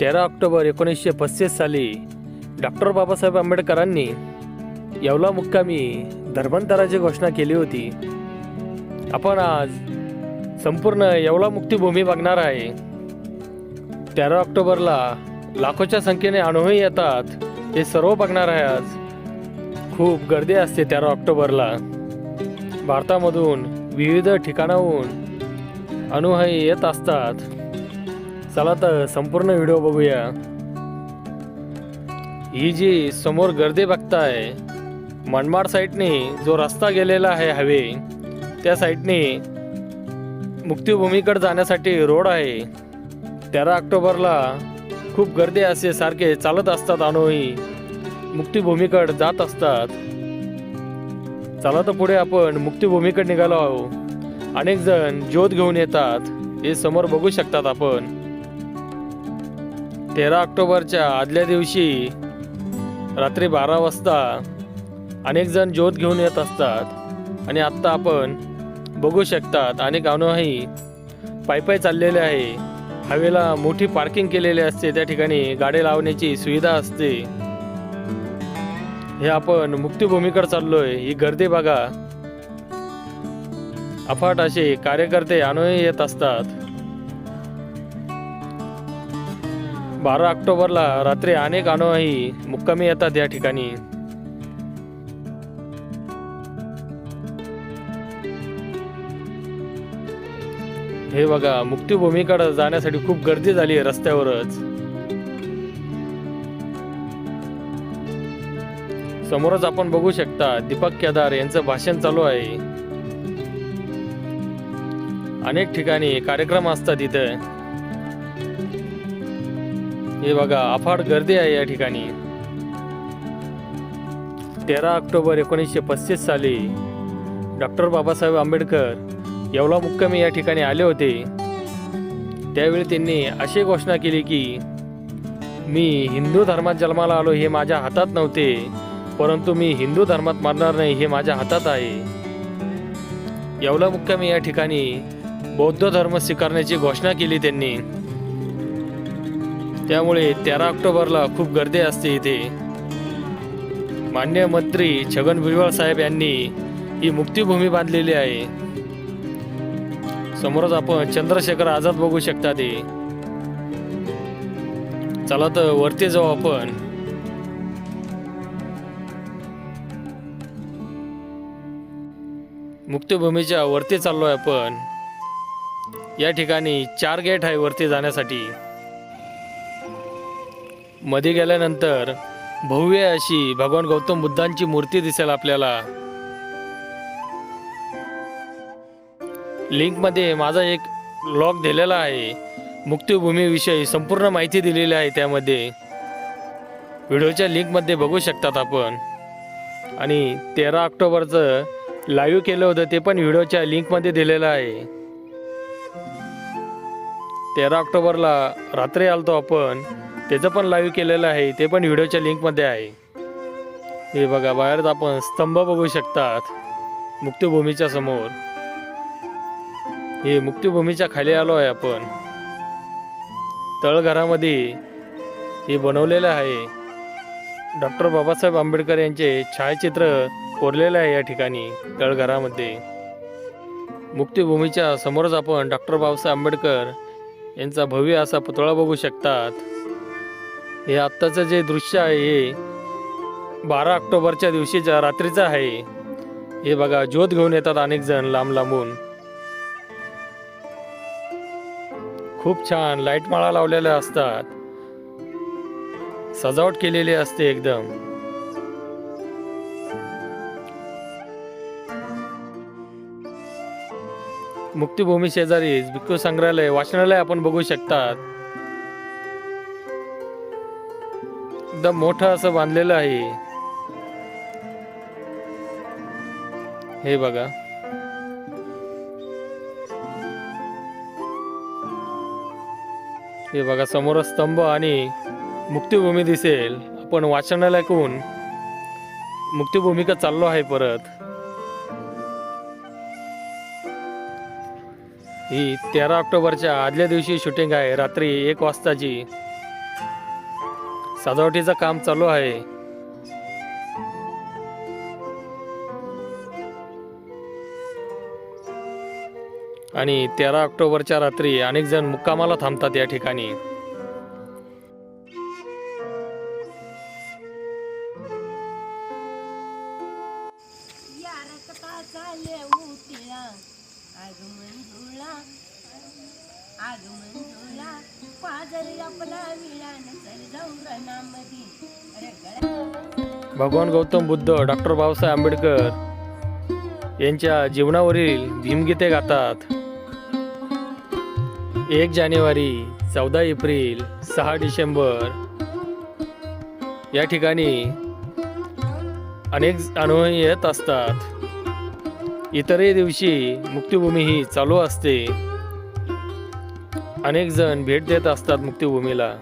तेरा ऑक्टोबर एकोणीसशे पस्तीस साली डॉक्टर बाबासाहेब आंबेडकरांनी येवला मुक्कामी धर्मांतराची घोषणा केली होती. आपण आज संपूर्ण येवला मुक्तीभूमी बघणार आहे. तेरा ऑक्टोबरला लाखोच्या संख्येने अनुभवी येतात हे सर्व बघणार आहे आज. खूप गर्दी असते तेरा ऑक्टोबरला. भारतामधून विविध ठिकाणाहून अनुभवी येत असतात. चला तर संपूर्ण व्हिडिओ बघूया. ही जी समोर गर्दी बघताय मनमाड साईडने जो रस्ता गेलेला आहे हवे त्या साईडने मुक्तिभूमीकडे जाण्यासाठी रोड आहे. तेरा ऑक्टोबरला खूप गर्दी असे सारखे चालत असतात अनुही मुक्तिभूमीकडे जात असतात. चला तर पुढे आपण मुक्तीभूमीकडे निघालो आहो अनेक जण ज्योत घेऊन येतात. हे समोर बघू शकतात आपण. तेरा ऑक्टोबरच्या आदल्या दिवशी रात्री बारा वाजता अनेक जण ज्योत घेऊन येत असतात आणि आत्ता आपण बघू शकतात अनेक अनुभवी पायपाय चाललेले आहे. हवेला मोठी पार्किंग केलेली असते. त्या ठिकाणी गाडी लावण्याची सुविधा असते. हे आपण मुक्तीभूमीकडे चाललोय. ही गर्दी बघा. अफाट असे कार्यकर्ते अनुभवी येत असतात. बारा ऑक्टोबरला रात्री अनेक अनुवाही मुक्कामी येतात या ठिकाणी. हे बघा मुक्तीभूमीकडे जाण्यासाठी खूप गर्दी झाली आहे रस्त्यावरच. समोरच आपण बघू शकता दीपक केदार यांचं भाषण चालू आहे. अनेक ठिकाणी कार्यक्रम असतात इथं. हे बघा अफाट गर्दी आहे या ठिकाणी. तेरा ऑक्टोबर एकोणीसशे पस्तीस साली डॉक्टर बाबासाहेब आंबेडकर येवला मुक्कामी या ठिकाणी आले होते. त्यावेळी त्यांनी अशी घोषणा केली की मी हिंदू धर्मात जन्माला आलो हे माझ्या हातात नव्हते परंतु मी हिंदू धर्मात मारणार नाही हे माझ्या हातात आहे. येवला मुक्कामी या ठिकाणी बौद्ध धर्म स्वीकारण्याची घोषणा केली त्यांनी. त्यामुळे तेरा ऑक्टोबरला खूप गर्दी असते इथे. मान्य मंत्री छगन भुजबळ साहेब यांनी ही मुक्तीभूमी बांधलेली आहे. समोरच आपण चंद्रशेखर आझाद बघू शकता ते. चला तर वरती जाऊ आपण. मुक्तीभूमीच्या वरती चाललोय आपण. या ठिकाणी चार गेट आहे वरती जाण्यासाठी. मध्ये गेल्यानंतर भव्य अशी भगवान गौतम बुद्धांची मूर्ती दिसेल आपल्याला. लिंकमध्ये माझा एक ब्लॉग दिलेला आहे. मुक्तिभूमीविषयी संपूर्ण माहिती दिलेली आहे त्यामध्ये. व्हिडिओच्या लिंकमध्ये बघू शकतात आपण. आणि तेरा ऑक्टोबरचं लाईव्ह केलं होतं ते पण व्हिडिओच्या लिंकमध्ये दिलेलं आहे. तेरा ऑक्टोबरला रात्री आलतो आपण. त्याचं पण लाईव्ह केलेलं आहे. ते पण व्हिडिओच्या लिंकमध्ये आहे. हे बघा बाहेर आपण स्तंभ बघू शकतात. मुक्तभूमीच्या समोर. हे मुक्तभूमीच्या खाली आलो आहे आपण. तळघरामध्ये हे बनवलेलं आहे. डॉक्टर बाबासाहेब आंबेडकर यांचे छायाचित्र कोरलेलं आहे या ठिकाणी तळघरामध्ये. मुक्तभूमीच्या समोरच आपण डॉक्टर बाबासाहेब आंबेडकर यांचा भव्य असा पुतळा बघू शकतात. हे आत्ताचं जे दृश्य आहे हे बारा ऑक्टोबरच्या दिवशीच्या रात्रीचं आहे. हे बघा ज्योत घेऊन येतात अनेक जण लांब लांबून. खूप छान लाइट माळा लावलेल्या असतात. सजावट केलेली असते एकदम. मुक्तिभूमी शेजारीच भिक्खू संग्रहालय वाचनालय आपण बघू शकतात. एकदम मोठं असं बांधलेलं आहे. हे बघा. हे बघा समोर स्तंभ आणि मुक्तिभूमी दिसेल. आपण वाचनालयाकडून मुक्तीभूमीकडे चाललो आहे परत. ही तेरा ऑक्टोबरच्या आदल्या दिवशी शूटिंग आहे रात्री एक वाजताची. सजावटीचं काम चालू आहे. आणि तेरा ऑक्टोबरच्या रात्री अनेक जण मुक्कामाला थांबतात या ठिकाणी. आगमन झुळा पाजर आपला विळान चल जाऊ भगवान गौतम बुद्ध डॉक्टर बाबासाहेब आंबेडकर यांच्या जीवनावरील भीमगीते गातात. एक जानेवारी चौदा एप्रिल सहा डिसेंबर. या ठिकाणी अनेक अनुभव येत असतात. इतरही दिवशी मुक्तिभूमी ही चालू असते. अनेक जण भेट देत असतात मुक्तिभूमीला.